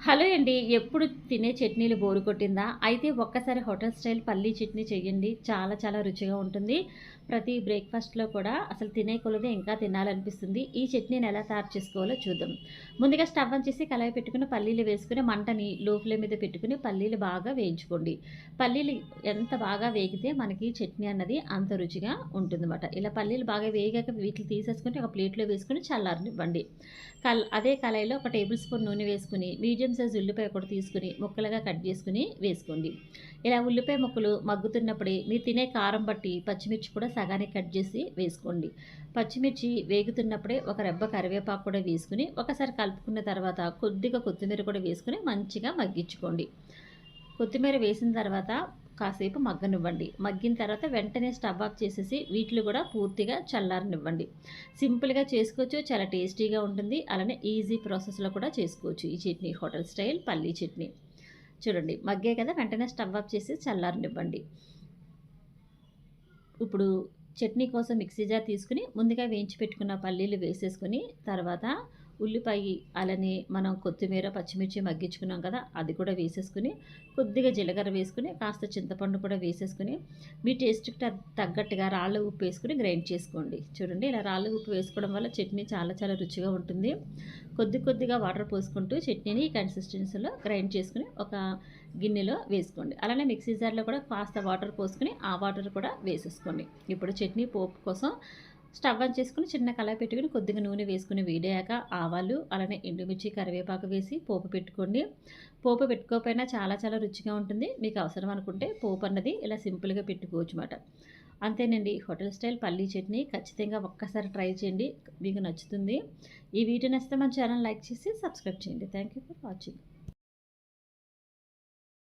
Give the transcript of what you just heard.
Hello అండి ఎప్పుడు తినే చట్నీలు బోరు కొట్టిందా? అయితే ఒక్కసారి హోటల్ స్టైల్ పల్లీ చట్నీ చేయండి చాలా చాలా రుచిగా ఉంటుంది. ప్రతి బ్రేక్ఫాస్ట్లో కూడా అసలు తినే కొలది ఇంకా తినాలనిపిస్తుంది. ఈ చట్నీని ఎలా తయారు చేసుకోవాలో చూద్దాం. ముందుగా స్టవ్ అని చేసి కలాయి పెట్టుకుని పల్లీలు వేసుకుని మంటని లో ఫ్లేమ్ మీద పెట్టుకుని పల్లీలు బాగా వేయించుకోండి. పల్లీలు ఎంత బాగా వేగితే మనకి చట్నీ అన్నది అంత రుచిగా ఉంటుందన్నమాట. ఇలా పల్లీలు బాగా వేగాక వీటిని తీసేసుకుని ఒక ప్లేట్లో వేసుకుని చల్లారనివ్వండి. కల్ అదే కళాయిలో ఒక టేబుల్ స్పూన్ నూనె వేసుకుని మీడియం సైజ్ ఉల్లిపాయ కూడా తీసుకుని ముక్కలుగా కట్ చేసుకుని వేసుకోండి. ఇలా ఉల్లిపాయ ముక్కలు మగ్గుతున్నప్పుడే మీరు తినే కారం బట్టి పచ్చిమిర్చి కూడా సగానికి కట్ చేసి వేసుకోండి. పచ్చిమిర్చి వేగుతున్నప్పుడే ఒక రెబ్బ కరివేపాకు కూడా వేసుకుని ఒకసారి కలుపుకున్న తర్వాత కొద్దిగా కొత్తిమీర కూడా వేసుకుని మంచిగా మగ్గించుకోండి. కొత్తిమీర వేసిన తర్వాత కాసేపు మగ్గనివ్వండి. మగ్గిన తర్వాత వెంటనే స్టవ్ ఆఫ్ చేసేసి వీటిని కూడా పూర్తిగా చల్లారనివ్వండి. సింపుల్గా చేసుకోవచ్చు చాలా టేస్టీగా ఉంటుంది. అలానే ఈజీ ప్రాసెస్లో కూడా చేసుకోవచ్చు ఈ చట్నీ. హోటల్ స్టైల్ పల్లీ చట్నీ. చూడండి మగ్గే కదా వెంటనే స్టవ్ ఆఫ్ చేసి చల్లారనివ్వండి. ఇప్పుడు చట్నీ కోసం మిక్సీ జార్ తీసుకుని ముందుగా వేయించి పెట్టుకున్న పల్లీలు వేసేసుకొని తర్వాత ఉల్లిపాయ అలానే మనం కొత్తిమీర పచ్చిమిర్చి మగ్గించుకున్నాం కదా అది కూడా వేసేసుకుని కొద్దిగా జీలకర్ర వేసుకుని కాస్త చింతపండు కూడా వేసేసుకుని మీ టేస్ట్కి తగ్గట్టుగా రాళ్ళ ఉప్పు వేసుకుని గ్రైండ్ చేసుకోండి. చూడండి ఇలా రాళ్ళ ఉప్పు వేసుకోవడం వల్ల చట్నీ చాలా చాలా రుచిగా ఉంటుంది. కొద్ది కొద్దిగా వాటర్ పోసుకుంటూ చట్నీని ఈ కన్సిస్టెన్సీలో గ్రైండ్ చేసుకుని ఒక గిన్నెలో వేసుకోండి. అలానే మిక్సీ జార్లో కూడా కాస్త వాటర్ పోసుకుని ఆ వాటర్ కూడా వేసేసుకోండి. ఇప్పుడు చట్నీ పోపు కోసం స్టవ్ ఆన్ చేసుకుని చిన్న కళాయి పెట్టుకుని కొద్దిగా నూనె వేసుకుని వేడాక ఆవాలు అలానే ఎండుమిర్చి కరివేపాకు వేసి పోపు పెట్టుకోండి. పోపు పెట్టుకోకపోయినా చాలా చాలా రుచిగా ఉంటుంది. మీకు అవసరం అనుకుంటే పోపు అన్నది ఇలా సింపుల్గా పెట్టుకోవచ్చు అనమాట అంతేనండి. హోటల్ స్టైల్ పల్లీ చట్నీ ఖచ్చితంగా ఒక్కసారి ట్రై చేయండి. మీకు నచ్చుతుంది. ఈ వీడియో నచ్చితే మన ఛానల్ లైక్ చేసి సబ్స్క్రైబ్ చేయండి. Thank you for watching.